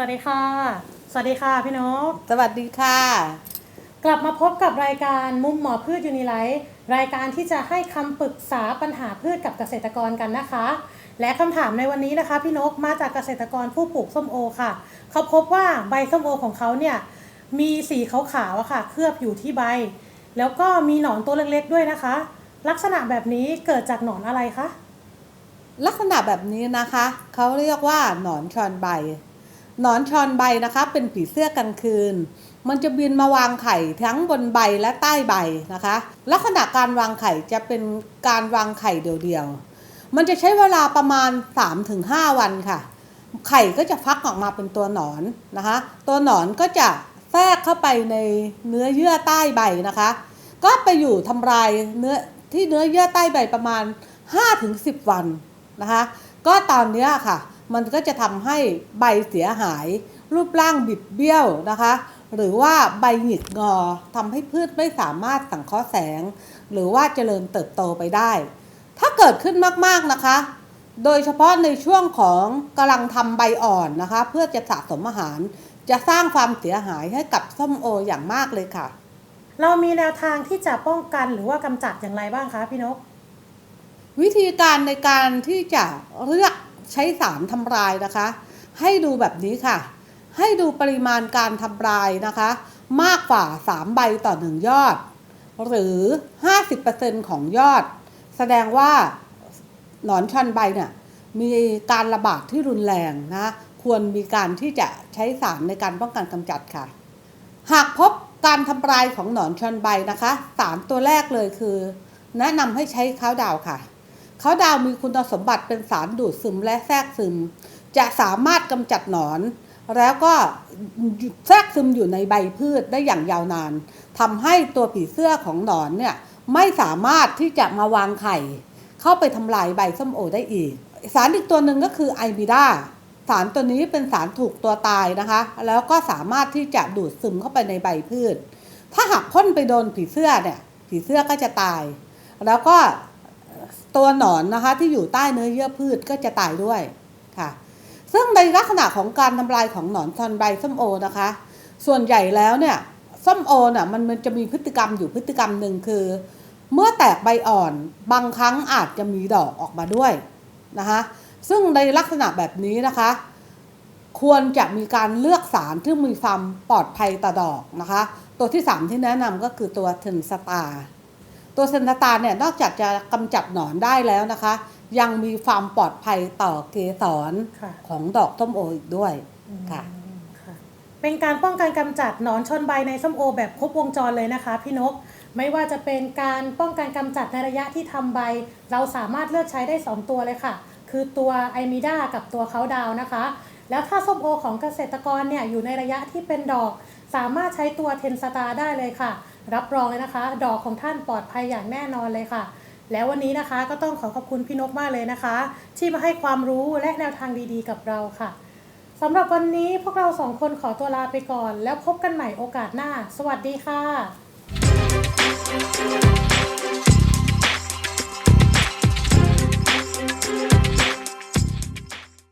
วัสดีค่ะ สวัสดีค่ะพี่นก สวัสดีค่ะ กลับมาพบกับรายการมุมหมอพืชยูนิไลท์รายการที่จะให้คำปรึกษาปัญหาพืชกับเกษตรกรกันนะคะ และคำถามในวันนี้นะคะ พี่นกมาจากเกษตรกรผู้ปลูกส้มโอค่ะ เขาพบว่าใบส้มโอของเขาเนี่ยมีสีขาวๆอะค่ะ เคลือบอยู่ที่ใบ แล้วก็มีหนอนตัวเล็กๆด้วยนะคะ ลักษณะแบบนี้เกิดจากหนอนอะไรคะลักษณะแบบนี้นะคะ เขาเรียกว่าหนอนชอนใบห นอนชอนใบนะคะเป็นผีเสื้อกลางคืน มันจะบินมาวางไข่ทั้งบนใบและใต้ใบนะคะ ลักษณะการวางไข่จะเป็นการวางไข่เดี่ยวๆ มันจะใช้เวลาประมาณ 3-5 วันค่ะ ไข่ก็จะฟักออกมาเป็นตัวหนอนนะคะ ตัวหนอนก็จะแทรกเข้าไปในเนื้อเยื่อใต้ใบนะคะ ก็ไปอยู่ทำลายเนื้อที่เนื้อเยื่อใต้ใบประมาณ 5-10 วันนะคะ ก็ตอนเนี้ค่ะ มันก็จะทำให้ใบเสียหาย รูปร่างบิดเบี้ยวนะคะ หรือว่าใบหงิกงอทำให้พืชไม่สามารถสังเคราะห์แสง หรือว่าเจริญเติบโตไปได้ ถ้าเกิดขึ้นมากๆนะคะ โดยเฉพาะในช่วงของกำลังทำใบอ่อนนะคะ เพื่อจะสะสมอาหาร จะสร้างความเสียหายให้กับส้มโออย่างมากเลยค่ะ เรามีแนวทางที่จะป้องกันหรือว่ากำจัดอย่างไรบ้างคะพี่นก วิธีการในการที่จะเลือก ใช้สารทำลายนะคะ ให้ดูแบบนี้ค่ะ ให้ดูปริมาณการทำลายนะคะ มากกว่า 3 ใบต่อ 1 ยอด หรือ 50%ของยอด แสดงว่าหนอนชันใบเนี่ยมีการระบาดที่รุนแรงนะ ควรมีการที่จะใช้สารในการป้องกันกำจัดค่ะ หากพบการทำลายของหนอนชอนใบนะคะ สารตัวแรกเลยคือ แนะนำให้ใช้ข้าวดาวค่ะ ขาดาวมีคุณสมบัติเป็นสารดูดซึมและแทรกซึม จะสามารถกำจัดหนอน แล้วก็แทรกซึมอยู่ในใบพืชได้อย่างยาวนานทำให้ตัวผีเสื้อของหนอนเนี่ยไม่สามารถที่จะมาวางไข่ เข้าไปทำลายใบส้มโอได้อีก สารอีกตัวหนึ่งก็คือไอบิดาสารตัวนี้เป็นสารถูกตัวตายนะคะ แล้วก็สามารถที่จะดูดซึมเข้าไปในใบพืช ถ้าหากพ่นไปโดนผีเสื้อเนี่ย ผีเสื้อก็จะตาย แล้วก็ ตัวหนอนนะคะที่อยู่ใต้เนื้อเยื่อพืชก็จะตายด้วยค่ะ ซึ่งในลักษณะของการทำลายของหนอนซอนใบส้มโอนะคะ ส่วนใหญ่แล้วเนี่ยส้มโอน่ะมันมันจะมีพฤติกรรมอยู่พฤติกรรมหนึ่งคือ เมื่อแตกใบอ่อนบางครั้งอาจจะมีดอกออกมาด้วยนะคะซึ่งในลักษณะแบบนี้นะคะ ควรจะมีการเลือกสารที่มีความปลอดภัยต่อดอกนะคะ ตัวที่ 3 ที่แนะนำก็คือตัวเทนสตาร์ ตัวเทนสตาร์เนี่ยนอกจากจะกำจัดหนอนได้แล้วนะคะ ยังมีความปลอดภัยต่อเกสรค่ะ ของดอกส้มโออีกด้วยค่ะ อืมค่ะ เป็นการป้องกันกำจัดหนอนชนใบในส้มโอแบบครบวงจรเลยนะคะ พี่นก ไม่ว่าจะเป็นการป้องกันกำจัดในระยะที่ทำใบ เราสามารถเลือกใช้ได้ 2 ตัวเลยค่ะ คือตัวไอมิด้ากับตัวเขาดาวนะคะ แล้วถ้าส้มโอของเกษตรกรเนี่ยอยู่ในระยะที่เป็นดอก สามารถใช้ตัวเทนสตาร์ได้เลยค่ะ รับรองเลยนะคะ ดอกของท่านปลอดภัยอย่างแน่นอนเลยค่ะ แล้ววันนี้นะคะก็ต้องขอขอบคุณพี่นกมากเลยนะคะ ที่มาให้ความรู้และแนวทางดีๆ กับเราค่ะสำหรับวันนี้พวกเราสองคนขอตัวลาไปก่อน แล้วพบกันใหม่โอกาสหน้า สวัสดีค่ะ